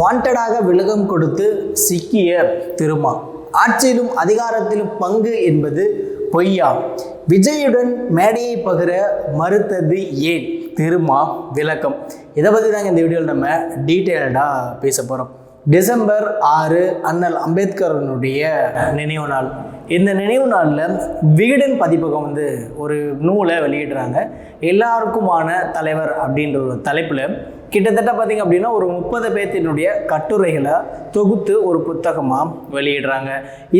வாண்டடாக விலகம் கொடுத்து சிக்கிய திருமா. ஆட்சியிலும் அதிகாரத்திலும் பங்கு என்பது பொய்யா. விஜயுடன் மேடையை பகிர மறுத்தது ஏன்? திருமா விளக்கம். இதை பற்றி தாங்க இந்த வீடியோவில் நம்ம டீட்டெயில்டாக பேச போகிறோம் டிசம்பர் ஆறு அண்ணல் அம்பேத்கரனுடைய நினைவு நாள். இந்த நினைவு நாளில் விகடன் பதிப்பகம் வந்து ஒரு நூலை வெளியிடுறாங்க. எல்லாருக்குமான தலைவர் அப்படின்ற ஒரு தலைப்பில் கிட்டத்தட்ட பார்த்திங்க அப்படின்னா ஒரு முப்பது பேர்த்தினுடைய கட்டுரைகளை தொகுத்து ஒரு புத்தகமாக வெளியிடுறாங்க.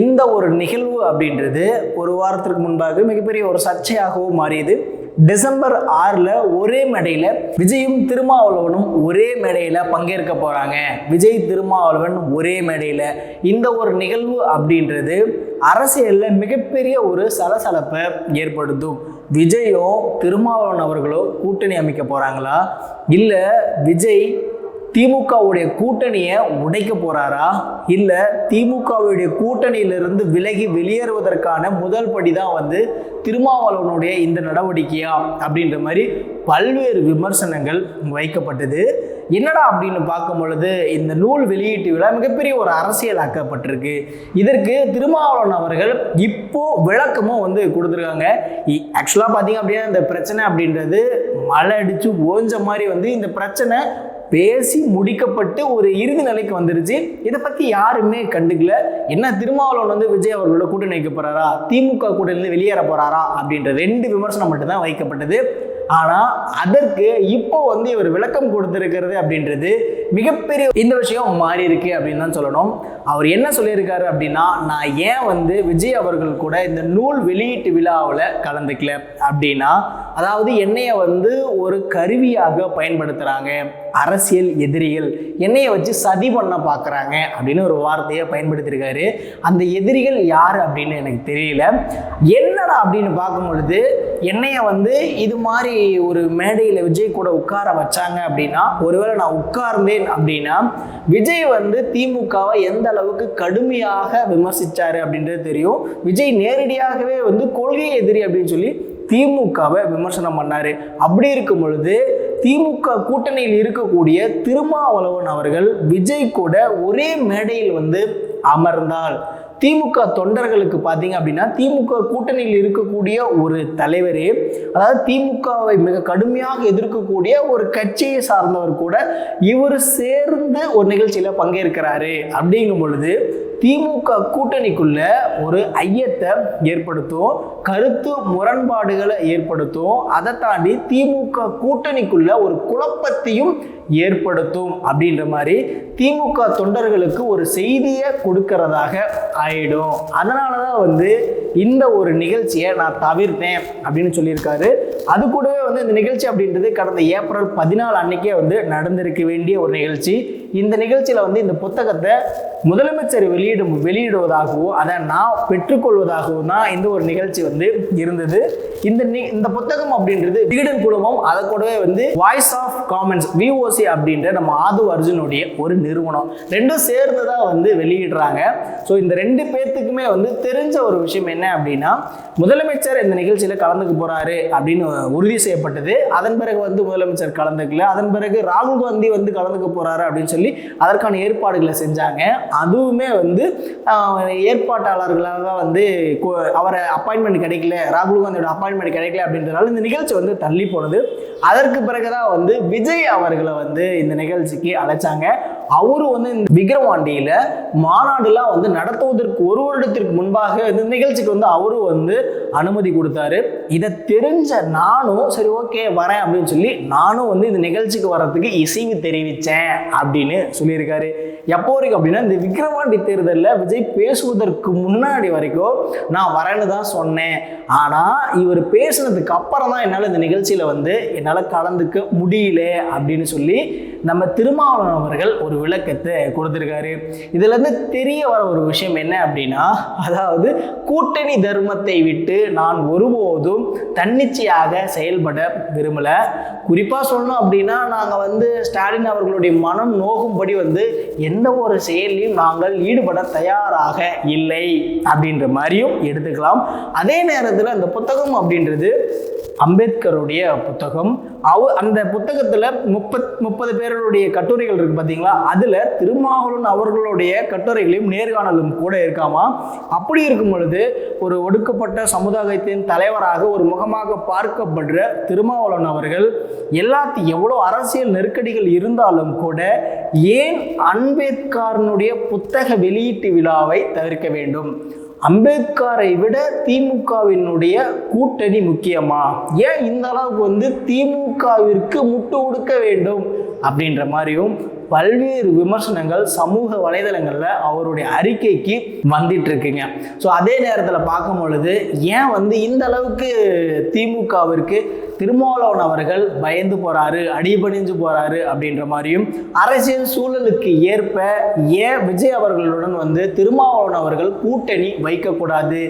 இந்த ஒரு நிகழ்வு அப்படின்றது ஒரு வாரத்திற்கு முன்பாக மிகப்பெரிய ஒரு சர்ச்சையாகவும் மாறியது. டிசம்பர் ஆறில் ஒரே மேடையில் விஜயும் திருமாவளவனும் ஒரே மேடையில் பங்கேற்க போகிறாங்க விஜய் திருமாவளவன் ஒரே மேடையில். இந்த ஒரு நிகழ்வு அப்படின்றது அரசியலில் மிகப்பெரிய ஒரு சலசலப்பை ஏற்படுத்தும். விஜயும் திருமாவளவன் அவர்களோ கூட்டணி அமைக்க போகிறாங்களா இல்லை விஜய் திமுகவுடைய கூட்டணியை உடைக்க போறாரா? இல்லை திமுகவுடைய கூட்டணியிலிருந்து விலகி வெளியேறுவதற்கான முதல் படி தான் வந்து திருமாவளவனுடைய இந்த நடவடிக்கையா? அப்படின்ற மாதிரி பல்வேறு விமர்சனங்கள் வைக்கப்பட்டது. என்னடா அப்படின்னு பார்க்கும் பொழுது இந்த நூல் வெளியீட்டு விழா மிகப்பெரிய ஒரு அரசியலாக்கப்பட்டிருக்கு. இதற்கு திருமாவளவன் அவர்கள் இப்போ விளக்கமும் வந்து கொடுத்துருக்காங்க. ஆக்சுவலாக பார்த்தீங்க அப்படின்னா இந்த பிரச்சனை அப்படின்றது மழை அடித்து ஓஞ்ச மாதிரி வந்து இந்த பிரச்சனை பேசி முடிக்கப்பட்டு ஒரு இறுதி நிலைக்கு வந்துருச்சு. இதை பற்றி யாருமே கண்டுக்கல. என்ன திருமாவளவன் வந்து விஜய் அவர்களோட கூட்டணி வைக்க போறாரா? திமுக கூட்டணியிலிருந்து வெளியேற போறாரா? அப்படின்ற ரெண்டு விமர்சனம் மட்டும்தான் வைக்கப்பட்டது. ஆனால் அதற்கு இப்போ வந்து இவர் விளக்கம் கொடுத்துருக்கிறது அப்படின்றது மிகப்பெரிய இந்த விஷயம் மாறி இருக்கு அப்படின்னு தான் சொல்லணும். அவர் என்ன சொல்லியிருக்காரு அப்படின்னா நான் ஏன் வந்து விஜய் அவர்கள் கூட இந்த நூல் வெளியீட்டு விழாவில் கலந்துக்கல அப்படின்னா அதாவது என்னைய வந்து ஒரு கருவியாக பயன்படுத்துகிறாங்க அரசியல் எதிரிகள் என்னைய வச்சு சதி பண்ண பார்க்குறாங்க அப்படின்னு ஒரு வார்த்தையை பயன்படுத்தியிருக்காரு. அந்த எதிரிகள் யார் அப்படின்னு எனக்கு தெரியல. என்னடா அப்படின்னு பார்க்கும் பொழுது என்னைய வந்து இது மாதிரி ஒரு மேடையில் விஜய் கூட உட்கார வச்சாங்க அப்படின்னா ஒருவேளை நான் உட்கார்ந்தேன் அப்படின்னா விஜய் வந்து திமுகவை எந்த அளவுக்கு கடுமையாக விமர்சித்தார் அப்படின்றது தெரியும். விஜய் நேரடியாகவே வந்து கொள்கை எதிரி அப்படின்னு சொல்லி திமுகவை விமர்சனம் பண்ணாரு. அப்படி இருக்கும் பொழுது திமுக கூட்டணியில் இருக்கக்கூடிய திருமாவளவன் அவர்கள் விஜய் கூட ஒரே மேடையில் வந்து அமர்ந்தால் திமுக தொண்டர்களுக்கு பார்த்தீங்க அப்படின்னா திமுக கூட்டணியில் இருக்கக்கூடிய ஒரு தலைவரே அதாவது திமுகவை மிக கடுமையாக எதிர்க்கக்கூடிய ஒரு கட்சியை சார்ந்தவர் கூட இவர் சேர்ந்து ஒரு நிகழ்ச்சியில் பங்கேற்கிறாரு. அப்படிங்கும் பொழுது திமுக கூட்டணிக்குள்ள ஒரு ஐயத்தை ஏற்படுத்தும் கருத்து முரண்பாடுகளை ஏற்படுத்தும் அதை தாண்டி திமுக கூட்டணிக்குள்ள ஒரு குழப்பத்தையும் ஏற்படுத்தும் அப்படின்ற மாதிரி திமுக தொண்டர்களுக்கு ஒரு செய்தியை கொடுக்கறதாக ஆயிடும். அதனால தான் வந்து இந்த ஒரு நிகழ்ச்சியை நான் தவிர்த்தேன் அப்படின்னு சொல்லியிருக்காரு. அது கூடவே வந்து இந்த நிகழ்ச்சி அப்படின்றது கடந்த ஏப்ரல் பதினாலு அன்னைக்கே வந்து நடந்திருக்க வேண்டிய ஒரு நிகழ்ச்சி. இந்த நிகழ்ச்சியில் வந்து இந்த புத்தகத்தை முதலமைச்சர் வெளியிடும் வெளியிடுவதாகவும் அதை நான் பெற்றுக்கொள்வதாகவும் தான் இந்த ஒரு நிகழ்ச்சி வந்து இருந்தது. இந்த நி- இந்த புத்தகம் அப்படின்றது விகடன் குழுமம் அதை கூடவே வந்து வாய்ஸ் ஆஃப் காமன்ஸ் விஓசி அப்படின்ற நம்ம ஆது அர்ஜுனுடைய ஒரு நிறுவனம். ரெண்டும் சேர்ந்து தான் வந்து வெளியிடுறாங்க. ஸோ இந்த ரெண்டு பேர்த்துக்குமே வந்து தெரிஞ்ச ஒரு விஷயம் என்ன அப்படின்னா முதலமைச்சர் இந்த நிகழ்ச்சியில் கலந்துக்க போகிறாரு அப்படின்னு உறுதி செய்யப்பட்டது. அதன் பிறகு வந்து முதலமைச்சர் கலந்துக்கல. அதன் பிறகு ராகுல் காந்தி வந்து கலந்துக்க போகிறாரு அப்படின்னு சொல்லி அதற்கான ஏற்பாடுகளை செஞ்சாங்க. அதுவுமே வந்து ஆஹ், ஏற்பாட்டாளர்களாக வந்து அவரை அப்பாயின்மெண்ட் கிடைக்கல ராகுல் காந்தியோட அப்பாயின்மெண்ட் கிடைக்கல அப்படின்றதுனால இந்த நிகழ்ச்சி வந்து தள்ளி போனது. அதற்கு பிறகுதான் வந்து விஜய் அவர்களை வந்து இந்த நிகழ்ச்சிக்கு அழைச்சாங்க. அவரு வந்து இந்த விக்ரவாண்டியில மாநாடுலாம் வந்து நடத்துவதற்கு ஒரு வருடத்திற்கு முன்பாக இந்த நிகழ்ச்சிக்கு வந்து அவரும் வந்து அனுமதி கொடுத்தாரு. இதை தெரிஞ்ச நானும் சரி ஓகே வரேன் அப்படின்னு சொல்லி நானும் வந்து இந்த நிகழ்ச்சிக்கு வர்றதுக்கு இசைவு தெரிவித்தேன் அப்படின்னு சொல்லியிருக்காரு. எப்போ வரைக்கும் அப்படின்னா இந்த விக்ரவாண்டி தேர்தலில் விஜய் பேசுவதற்கு முன்னாடி வரைக்கும் நான் வரேன்னு தான் சொன்னேன். ஆனால் இவர் பேசுனதுக்கு அப்புறம் தான் என்னால் இந்த நிகழ்ச்சியில் வந்து என்னால் கலந்துக்க முடியல அப்படின்னு சொல்லி நம்ம திருமாவளவன் அவர்கள் ஒரு விளக்கத்தை கொடுத்துருக்காரு. இதுலேருந்து தெரிய வர ஒரு விஷயம் என்ன அப்படின்னா அதாவது கூட்டணி தர்மத்தை விட்டு நான் ஒருபோதும் தன்னிச்சையாக செயல்பட விரும்பலை. குறிப்பாக சொல்லணும் அப்படின்னா நாங்கள் வந்து ஸ்டாலின் அவர்களுடைய மனம் நோகும்படி வந்து எந்த ஒரு செயலையும் நாங்கள் ஈடுபட தயாராக இல்லை அப்படின்ற மாதிரியும் எடுத்துக்கலாம். அதே நேரத்தில் அந்த புத்தகம் அப்படின்றது அம்பேத்கருடைய புத்தகம். அவ அந்த புத்தகத்தில் முப்பத் முப்பது பேருடைய கட்டுரைகள் இருக்கு பார்த்தீங்களா அதில் திருமாவளவன் அவர்களுடைய கட்டுரைகளையும் நேர்காணலும் கூட இருக்காமா? அப்படி இருக்கும் பொழுது ஒரு ஒடுக்கப்பட்ட சமுதாயத்தின் தலைவராக ஒரு முகமாக பார்க்கப்படுற திருமாவளவன் அவர்கள் எல்லாத்தையும் எவ்வளோ அரசியல் நெருக்கடிகள் இருந்தாலும் கூட ஏன் அம்பேத்கரனுடைய புத்தக வெளியீட்டு விழாவை தவிர்க்க வேண்டும்? அம்பேத்கரை விட திமுகவினுடைய கூட்டணி முக்கியமா? ஏன் இந்த அளவுக்கு வந்து திமுகவிற்கு முட்டு கொடுக்க வேண்டும்? அப்படின்ற மாதிரியும் பல்வேறு விமர்சனங்கள் சமூக வலைதளங்களில் அவருடைய அறிக்கைக்கு வந்துட்டு இருக்குங்க ஸோ அதே நேரத்தில் பார்க்கும் பொழுது ஏன் வந்து இந்த அளவுக்கு திமுகவிற்கு திருமாவளவன் அவர்கள் பயந்து போறாரு அடிபணிஞ்சு போறாரு அப்படின்ற மாதிரியும் அரசியல் சூழலுக்கு ஏற்ப ஏன் விஜய் அவர்களுடன் வந்து திருமாவளவன் அவர்கள் கூட்டணி வைக்கக்கூடாது.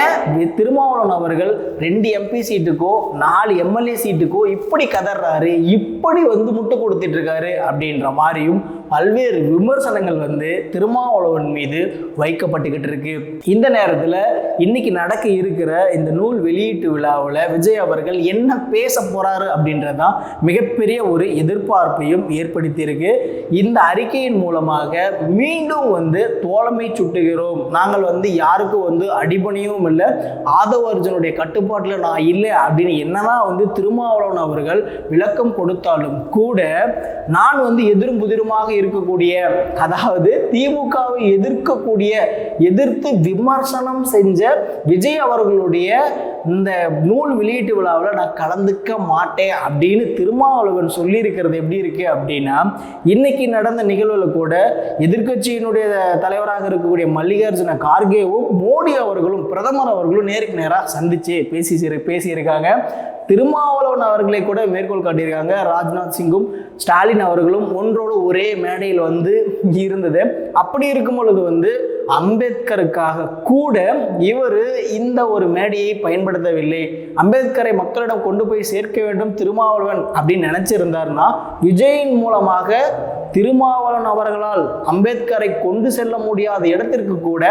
ஏன் திருமாவளவன் அவர்கள் ரெண்டு எம்பி சீட்டுக்கோ நாலு எம்எல்ஏ சீட்டுக்கோ இப்படி கதறாரு இப்படி வந்து முட்டு கொடுத்துட்டு இருக்காரு அப்படின்ற மாதிரியும் பல்வேறு விமர்சனங்கள் வந்து திருமாவளவன் மீது வைக்கப்பட்டுக்கிட்டு இருக்கு. இந்த நேரத்தில் இன்னைக்கு நடக்க இருக்கிற இந்த நூல் வெளியீட்டு விழாவில் விஜய் அவர்கள் என்ன பேச போறாரு அப்படின்றதான் மிகப்பெரிய ஒரு எதிர்பார்ப்பையும் ஏற்படுத்தியிருக்கு இந்த அறிக்கையின் மூலமாக மீண்டும் வந்து தோழமை சுட்டுகிறோம். நாங்கள் வந்து யாருக்கும் வந்து அடிபணியும் இல்லை. ஆதவ அர்ஜுனுடைய கட்டுப்பாட்டில் நான் இல்லை அப்படின்னு என்னதான் வந்து திருமாவளவன் அவர்கள் விளக்கம் கொடுத்தாலும் கூட நான் வந்து எதிரும் புதிருமாக இருக்கக்கூடிய அதாவது திமுகவை எதிர்க்கக்கூடிய எதிர்த்து விமர்சனம் செஞ்ச விஜய் அவர்களுடைய இந்த நூல் வெளியீட்டு விழாவில் நான் கலந்துக்க மாட்டேன் அப்படின்னு திருமாவளவன் சொல்லியிருக்கிறது எப்படி இருக்கு அப்படின்னா இன்னைக்கு நடந்த நிகழ்வில் கூட எதிர்க்கட்சியினுடைய தலைவராக இருக்கக்கூடிய மல்லிகார்ஜுன கார்கேவும் மோடி அவர்களும் பிரதமர் அவர்களும் நேருக்கு நேராக சந்திச்சு பேசி பேசியிருக்காங்க திருமாவளவன் அவர்களை கூட மேற்கோள் காட்டியிருக்காங்க. ராஜ்நாத் சிங்கும் ஸ்டாலின் அவர்களும் ஒன்றோடு ஒரே மேடையில் வந்து இருந்தது. அப்படி இருக்கும் பொழுது வந்து அம்பேத்கருக்காக கூட இவர் இந்த ஒரு மேடையை பயன்படுத்தவில்லை. அம்பேத்கரை மக்களிடம் கொண்டு போய் சேர்க்க வேண்டும் திருமாவளவன் அப்படின்னு நினைச்சிருந்தாருன்னா விஜயின் மூலமாக திருமாவளவன் அவர்களால் அம்பேத்கரை கொண்டு செல்ல முடியாத இடத்திற்கு கூட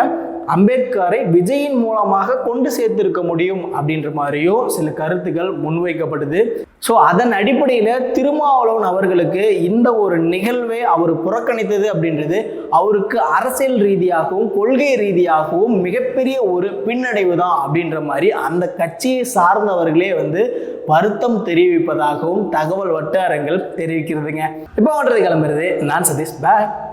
அம்பேத்கரை விஜயின் மூலமாக கொண்டு சேர்த்திருக்க முடியும் அப்படின்ற மாதிரியும் சில கருத்துக்கள் முன்வைக்கப்படுது ஸோ அதன் அடிப்படையில் திருமாவளவன் அவர்களுக்கு இந்த ஒரு நிகழ்வை அவர் புறக்கணித்தது அப்படின்றது அவருக்கு அரசியல் ரீதியாகவும் கொள்கை ரீதியாகவும் மிகப்பெரிய ஒரு பின்னடைவு தான் அப்படின்ற மாதிரி அந்த கட்சியை சார்ந்தவர்களே வந்து வருத்தம் தெரிவிப்பதாகவும் தகவல் வட்டாரங்கள் தெரிவிக்கிறதுங்க. இப்போ பண்ணுறது கிளம்புறது. நான் சதீஷ். பே